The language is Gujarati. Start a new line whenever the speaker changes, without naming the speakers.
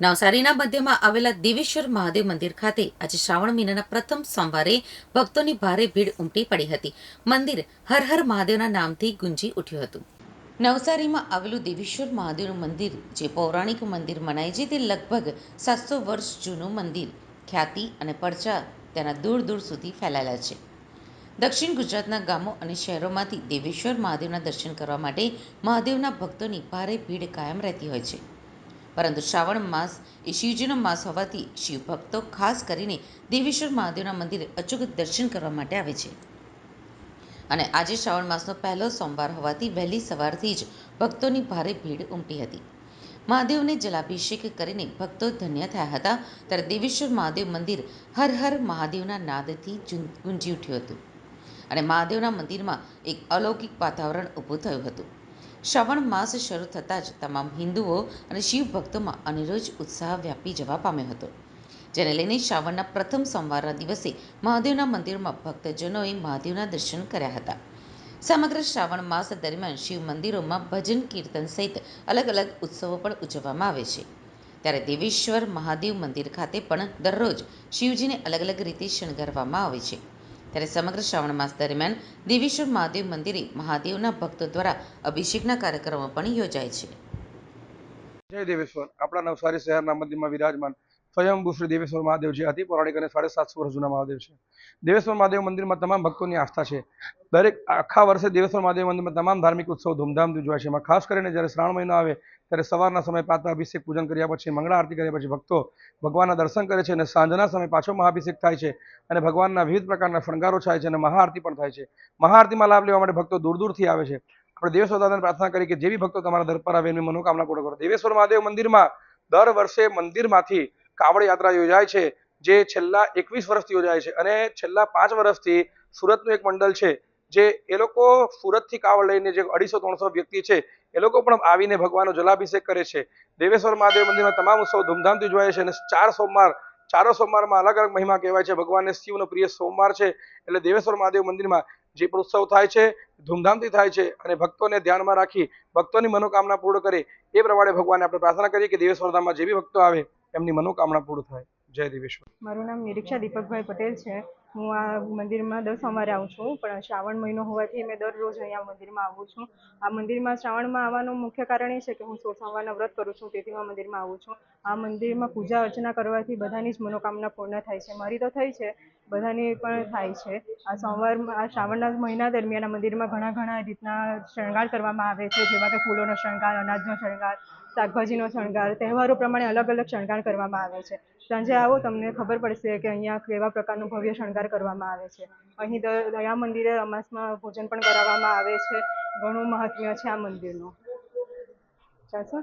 નવસારીના મધ્યમાં આવેલા દેવેશ્વર મહાદેવ મંદિર ખાતે આજે શ્રાવણ મહિનાના પ્રથમ સોમવારે ભક્તોની ભારે ભીડ ઉમટી પડી હતી. મંદિર હર હર મહાદેવના નામથી ગુંજી ઉઠ્યું હતું. નવસારીમાં આવેલું દેવેશ્વર મહાદેવનું મંદિર, જે પૌરાણિક મંદિર મનાય છે, તે લગભગ સાતસો વર્ષ જૂનું મંદિર, ખ્યાતિ અને પડચા તેના દૂર દૂર સુધી ફેલાયેલા છે. દક્ષિણ ગુજરાતના ગામો અને શહેરોમાંથી દેવેશ્વર મહાદેવના દર્શન કરવા માટે મહાદેવના ભક્તોની ભારે ભીડ કાયમ રહેતી હોય છે. પરંતુ શ્રાવણ માસ એ શિવજીનો માસ હોવાથી શિવ ભક્તો ખાસ કરીને દેવેશ્વર મહાદેવના મંદિરે અચૂક દર્શન કરવા માટે આવે છે. અને આજે શ્રાવણ માસનો પહેલો સોમવાર હોવાથી વહેલી સવારથી જ ભક્તોની ભારે ભીડ ઉમટી હતી. મહાદેવને જલાભિષેક કરીને ભક્તો ધન્ય થયા હતા, ત્યારે દેવેશ્વર મહાદેવ મંદિર હર હર મહાદેવના નાદથી ગુંજી ઉઠ્યું હતું. અને મહાદેવના મંદિરમાં એક અલૌકિક વાતાવરણ ઊભું થયું હતું. શ્રાવણ માસ શરૂ થતાં જ તમામ હિન્દુઓ અને શિવ ભક્તોમાં અનિરોજ ઉત્સાહ વ્યાપી જવા પામ્યો હતો. જેને લઈને શ્રાવણના પ્રથમ સોમવારના દિવસે મહાદેવના મંદિરમાં ભક્તજનોએ મહાદેવના દર્શન કર્યા હતા. સમગ્ર શ્રાવણ માસ દરમિયાન શિવ મંદિરોમાં ભજન કીર્તન સહિત અલગ અલગ ઉત્સવો પણ ઉજવવામાં આવે છે. ત્યારે દેવેશ્વર મહાદેવ મંદિર ખાતે પણ દરરોજ શિવજીને અલગ અલગ રીતે શણગારવામાં આવે છે. ત્યારે સમગ્ર શ્રાવણ માસ દરમિયાન દેવેશ્વર મહાદેવ મંદિરે મહાદેવના ભક્તો દ્વારા અભિષેકના કાર્યક્રમો પણ યોજાય છે.
જય દેવેશ્વર. આપણા નવસારી શહેરના મંદિરમાં વિરાજમાન સ્વયંભૂ શ્રી દેવેશ્વર મહાદેવ જે અતિ પૌરાણિક અને સાડે સાતસો વર્ષ જૂના મહાદેવ છે. દેવેશ્વર મહાદેવ મંદિરમાં તમામ ભક્તોની આસ્થા છે. દરેક આખા વર્ષે દેવેશ્વર મહાદેવ મંદિરમાં તમામ ધાર્મિક ઉત્સવ ધૂમધામથી ઉજવાય છે. એમાં ખાસ કરીને જ્યારે શ્રાવણ મહિનો આવે, ત્યારે સવારના સમયે પાત્ર અભિષેક પૂજન કર્યા પછી મંગળા આરતી કર્યા પછી ભક્તો ભગવાનના દર્શન કરે છે અને સાંજના સમયે પાછો મહાભિષેક થાય છે અને ભગવાનના વિવિધ પ્રકારના શણગારો થાય છે અને મહાઆરતી પણ થાય છે. મહાઆરતીમાં લાભ લેવા માટે ભક્તો દૂર દૂરથી આવે છે. આપણે દેવેશ્વર દાદાને પ્રાર્થના કરી કે જેવી ભક્તો તમારા દર પર આવે એની મનોકામના પૂર્ણ કરો. દેવેશ્વર મહાદેવ મંદિરમાં દર વર્ષે મંદિરમાંથી કાવડ યાત્રા યોજાય છે, જે છેલ્લા એકવીસ વર્ષથી યોજાય છે અને છેલ્લા પાંચ વર્ષથી સુરતનું એક મંડળ છે, જે એ લોકો સુરતથી કાવડ લઈને જે અઢીસો ત્રણસો વ્યક્તિ છે, એ લોકો પણ આવીને ભગવાનનો જલાભિષેક કરે છે. દેવેશ્વર મહાદેવ મંદિરમાં તમામ ઉત્સવ ધૂમધામથી ઉજવાય છે અને ચાર સોમવાર, ચારો સોમવારમાં અલગ અલગ મહિમા કહેવાય છે. ભગવાનને શિવનો પ્રિય સોમવાર છે, એટલે દેવેશ્વર મહાદેવ મંદિરમાં જે પણ ઉત્સવ થાય છે, ધૂમધામથી થાય છે અને ભક્તોને ધ્યાનમાં રાખી ભક્તોની મનોકામના પૂર્ણ કરે, એ પ્રમાણે ભગવાનને આપણે પ્રાર્થના કરીએ કે દેવેશ્વર ધામમાં જે બી ભક્તો આવે એમની મનોકામના પૂર્ણ થાય. જય દેવેશ્વર
મારું નામ નિરીક્ષા દીપકભાઈ પટેલ છે. હું આ મંદિરમાં દર સોમવારે આવું છું, પણ શ્રાવણ મહિનો હોવાથી મેં દરરોજ અહીંયા મંદિરમાં આવું છું. આ મંદિરમાં શ્રાવણમાં આવવાનું મુખ્ય કારણ એ છે કે હું સોળ સોમવારના વ્રત કરું છું, તેથી હું મંદિરમાં આવું છું. આ મંદિરમાં પૂજા અર્ચના કરવાથી બધાની જ મનોકામના પૂર્ણ થાય છે. મારી તો થઈ છે બધાની પણ થાય છે. આ સોમવારમાં આ શ્રાવણના મહિના દરમિયાન આ મંદિરમાં ઘણા ઘણા રીતના શણગાર કરવામાં આવે છે. જેવા કે ફૂલોનો શણગાર, અનાજનો શણગાર, શાકભાજીનો શણગાર, તહેવારો પ્રમાણે અલગ અલગ શણગાર કરવામાં આવે છે. સાંજે આવો તમને ખબર પડશે કે અહીંયા કેવા પ્રકારનો ભવ્ય શણગાર કરવામાં આવે છે. અહીં દયા મંદિરે અમાસમાં ભોજન પણ કરાવવામાં આવે છે. ઘણું મહાત્મ્ય છે આ મંદિરનું. ચાલશે?